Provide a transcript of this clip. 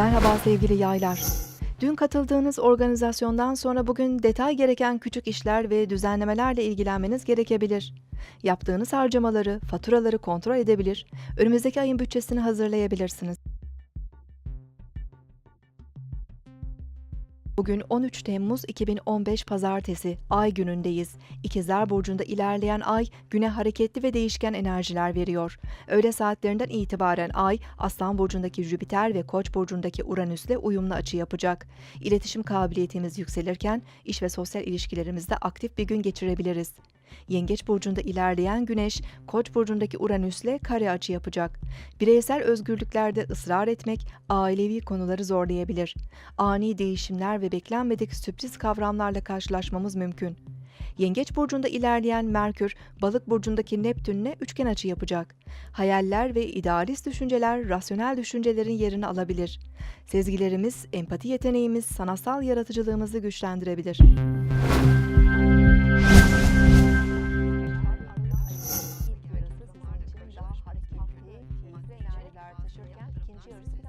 Merhaba sevgili yaylar. Dün katıldığınız organizasyondan sonra bugün detay gereken küçük işler ve düzenlemelerle ilgilenmeniz gerekebilir. Yaptığınız harcamaları, faturaları kontrol edebilir, önümüzdeki ayın bütçesini hazırlayabilirsiniz. Bugün 13 Temmuz 2015 Pazartesi, Ay günündeyiz. İkizler Burcu'nda ilerleyen Ay, güne hareketli ve değişken enerjiler veriyor. Öğle saatlerinden itibaren Ay, Aslan Burcu'ndaki Jüpiter ve Koç Burcu'ndaki Uranüs'le uyumlu açı yapacak. İletişim kabiliyetimiz yükselirken, iş ve sosyal ilişkilerimizde aktif bir gün geçirebiliriz. Yengeç burcunda ilerleyen Güneş, Koç burcundaki Uranüs'le kare açı yapacak. Bireysel özgürlüklerde ısrar etmek ailevi konuları zorlayabilir. Ani değişimler ve beklenmedik sürpriz kavramlarla karşılaşmamız mümkün. Yengeç burcunda ilerleyen Merkür, Balık burcundaki Neptün'le üçgen açı yapacak. Hayaller ve idealist düşünceler rasyonel düşüncelerin yerini alabilir. Sezgilerimiz, empati yeteneğimiz, sanatsal yaratıcılığımızı güçlendirebilir. çalışırken ikinci yarısı